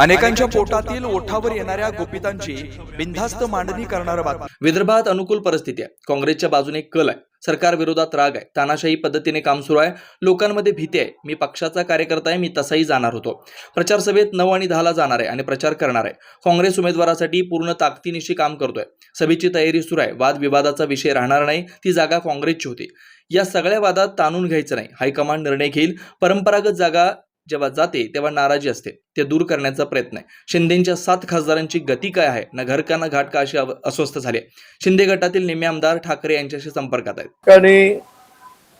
अनेकांच्या पोटातील ओठावर येणाऱ्या गोपितांची बिनधास्त मांडणी करणारं बातमी. विदर्भात अनुकूल परिस्थिती आहे. काँग्रेसच्या बाजूने कल आहे. सरकार विरोधात राग आहे. तानाशाही पद्धतीने काम सुरू आहे. लोकांमध्ये भीती आहे. मी पक्षाचा कार्यकर्ता आहे. मी तसाही जाणार होतो. प्रचार सभेत नऊ आणि दहाला जाणार आहे आणि प्रचार करणार आहे. काँग्रेस उमेदवारासाठी पूर्ण ताकदीनिशी काम करतोय. सभेची तयारी सुरू आहे. वादविवादाचा विषय राहणार नाही. ती जागा काँग्रेसची होती. या सगळ्या वादात ताणून घ्यायचं नाही. हायकमांड निर्णय घेईल. परंपरागत जागा जेव्हा जाते तेव्हा नाराजी असते. ते दूर करण्याचा प्रयत्न आहे. शिंदेच्या सात खासदारांची गती काय आहे? ना घर का ना घाट का अशी अव- अस्वस्थ झाली आहे. शिंदे गटातील निम्मे आमदार ठाकरे यांच्याशी संपर्कात आहेत. आणि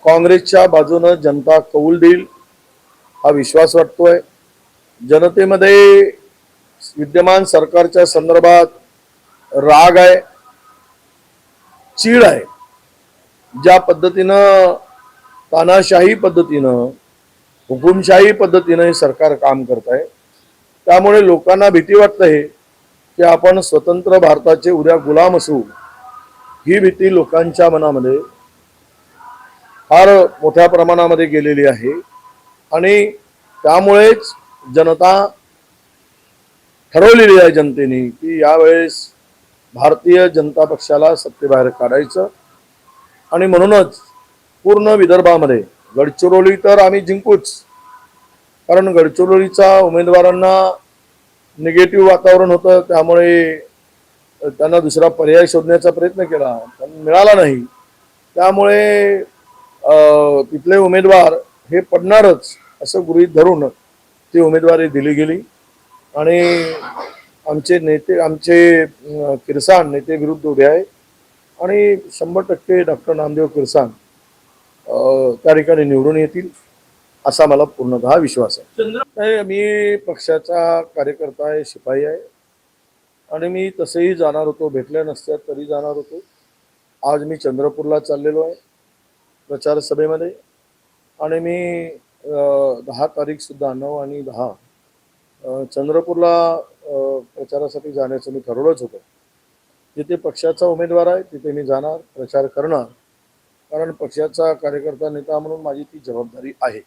काँग्रेसच्या बाजूनं जनता कौल देईल हा विश्वास वाटतोय. जनतेमध्ये विद्यमान सरकारच्या संदर्भात राग आहे चीड आहे. ज्या पद्धतीनं तानाशाही पद्धतीनं हुकुमशाही पद्धतीनं हे सरकार काम करत आहे. त्यामुळे लोकांना भीती वाटत आहे की आपण स्वतंत्र भारताचे उद्या गुलाम असू ही भीती लोकांच्या मनामध्ये फार मोठ्या प्रमाणामध्ये गेलेली आहे. आणि त्यामुळेच जनता ठरवलेली आहे जनतेने की यावेळेस भारतीय जनता पक्षाला सत्तेबाहेर काढायचं. आणि म्हणूनच पूर्ण विदर्भामध्ये गडचिरोली तर आम्ही जिंकूच. कारण गडचिरोलीचा उमेदवारांना निगेटिव्ह वातावरण होतं त्यामुळे त्यांना दुसरा पर्याय शोधण्याचा प्रयत्न केला. पण मिळाला नाही. त्यामुळे तिथले उमेदवार हे पडणारच असं गृहीत धरून ती उमेदवारी दिली गेली. आणि आमचे नेते आमचे किरसान नेते विरुद्ध उभे आहे. आणि शंभर टक्के डॉक्टर नामदेव किरसान त्या ठिकाणी निवडून येतील असा मला पूर्णतः विश्वास आहे. नाही मी पक्षाचा कार्यकर्ता आहे शिपाई आहे. आणि मी तसेही जाणार होतो भेटल्या नसत्या तरी जाणार होतो. आज मी चंद्रपूरला चाललेलो आहे प्रचार सभेमध्ये. आणि मी दहा तारीख सुद्धा नऊ आणि दहा चंद्रपूरला प्रचारासाठी जाण्याचं मी ठरवलंच होतं. जिथे पक्षाचा उमेदवार आहे तिथे मी जाणार प्रचार करणार. कारण पक्षाचा कार्यकर्ता नेता म्हणून माझी ती जबाबदारी आहे.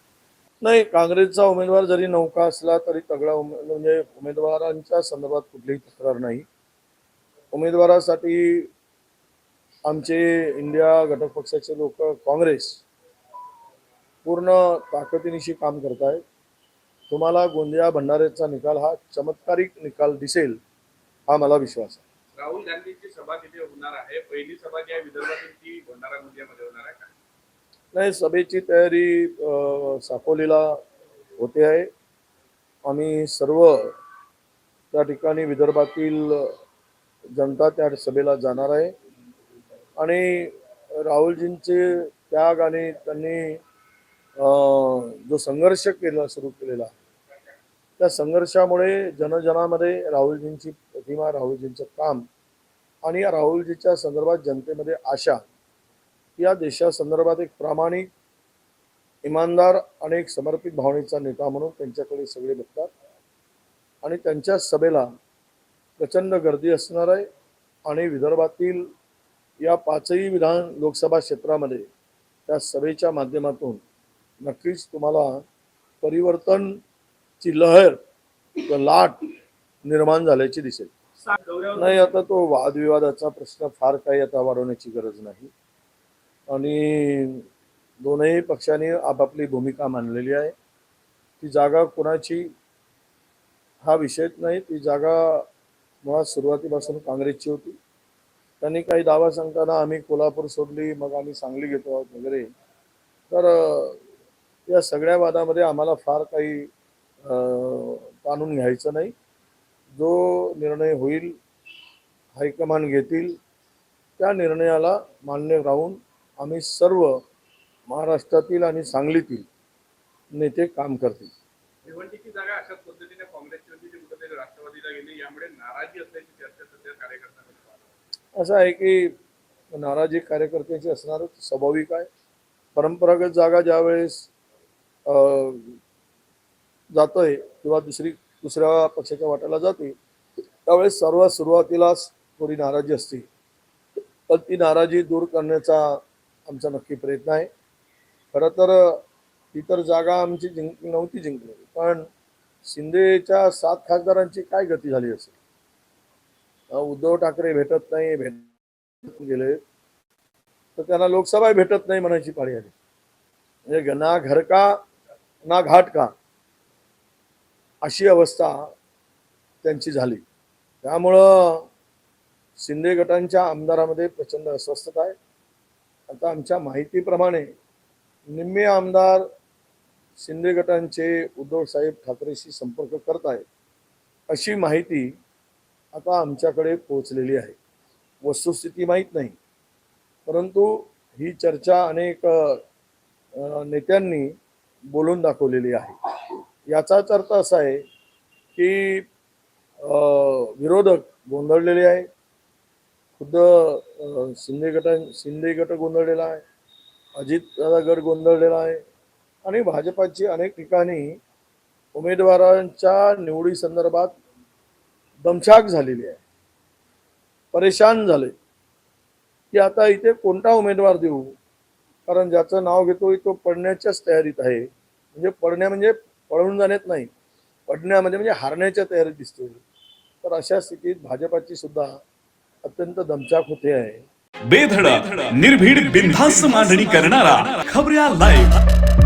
नाही काँग्रेसचा उमेदवार जरी नौका असला तरी तगडा उमे म्हणजे उमेदवारांच्या संदर्भात कुठलीही तक्रार नाही. उमेदवारासाठी आमचे इंडिया घटक पक्षाचे लोक काँग्रेस पूर्ण ताकदीनिशी काम करत आहेत तुम्हाला गोंदिया भंडारेचा निकाल हा चमत्कारिक निकाल दिसेल हा मला विश्वास आहे. राहुल गांधीची सभा तिथे होणार आहे. पहिली सभा जी आहे विदर्भातील ती भंडारा गोंदियामध्ये होणार आहे का? नाही सभेची तयारी साकोलीला होते आहे. आम्ही सर्व त्या ठिकाणी विदर्भातील जनता त्या सभेला जाणार आहे. आणि राहुलजींचे त्याग आणि त्यांनी जो संघर्ष केला सुरू केलेला त्या संघर्षामुळे जनजनामध्ये राहुलजींची प्रतिमा राहुलजींचं काम आणि या राहुलजीच्या संदर्भात जनतेमध्ये आशा या देशासंदर्भात एक प्रामाणिक इमानदार आणि एक समर्पित भावनेचा नेता म्हणून त्यांच्याकडे सगळे बघतात. आणि त्यांच्या सभेला प्रचंड गर्दी असणार आहे आणि विदर्भातील या पाचही विधान लोकसभा क्षेत्रामध्ये त्या सभेच्या माध्यमातून नक्कीच तुम्हाला परिवर्तन ची लहर लाट निर्माण झाल्याची दिसेल. नाही आता तो वादविवादाचा प्रश्न फार काही आता वाढवण्याची गरज नाही. आणि दोनही पक्षांनी आपापली भूमिका मांडलेली आहे. ती जागा कोणाची? हा विषयच नाही. ती जागा मुळात सुरुवातीपासून काँग्रेसची होती. त्यांनी काही दावा सांगताना आम्ही कोल्हापूर सोडली मग आम्ही सांगली घेतो आहोत वगैरे. तर या सगळ्या वादामध्ये आम्हाला फार काही अं, ताणून घ्यायचं नाही. जो निर्णय होईल हायकमांड घेतील त्या निर्णयाला मान्य राहून आम्ही सर्व महाराष्ट्रातील आणि सांगलीतील नेते काम करतील. भिवंडीची जागा अशाच पद्धतीने काँग्रेसची राष्ट्रवादीला गेली. यामुळे नाराजी असल्याची चर्चा सध्या कार्यकर्त्यांमध्ये चालू आहे. असं आहे की नाराजी कार्यकर्त्याची असणारच स्वाभाविक आहे. परंपरागत जागा ज्यावेळेस जातोय किंवा दुसरी दुसऱ्या पक्षाच्या वाट्याला जाते त्यावेळेस सर्वात सुरुवातीलाच थोडी नाराजी असते. पण ती नाराजी दूर करण्याचा आमचा नक्की प्रयत्न आहे. खरं तर इतर जागा आमची जिंक नव्हती जिंकली पण शिंदेच्या सात खासदारांची काय गती झाली असेल? उद्धव ठाकरे भेटत नाही भेट गेले तर त्यांना लोकसभा भेटत नाही म्हणायची पाळी आली. म्हणजे ना घर का ना घाट का अशी अवस्था त्यांची झाली. त्यामुळं शिंदे गटांच्या आमदारामध्ये प्रचंड अस्वस्थता आहे. आता आमच्या माहितीप्रमाणे निम्मे आमदार शिंदे गटांचे उद्धव साहेब ठाकरेशी संपर्क करत आहेत अशी माहिती आता आमच्याकडे पोचलेली आहे. वस्तुस्थिती माहीत नाही. परंतु ही चर्चा अनेक नेत्यांनी बोलून दाखवलेली आहे. याचाच अर्थ असा आहे की विरोधक गोंधळलेले आहे खुद्द शिंदे गटा शिंदे गट गोंधळलेला आहे. अजितदादा गट गोंधळलेला आहे. आणि भाजपाची अनेक ठिकाणी उमेदवारांच्या निवडी संदर्भात दमछाक झालेली आहे. परेशान झाले. की आता इथे कोणता उमेदवार देऊ? कारण ज्याचं नाव घेतोय तो पडण्याच्याच तयारीत आहे. म्हणजे पडण्या म्हणजे पळून जाण्यात नाही. पडण्यामध्ये म्हणजे हारण्याच्या तयारीत दिसते तर अशा स्थितीत भाजपाची सुद्धा अत्यंत दमचाक होते आहे. बेधडक निर्भीड बिनधास्त मांडणी करणारा खबऱ्या लाईव्ह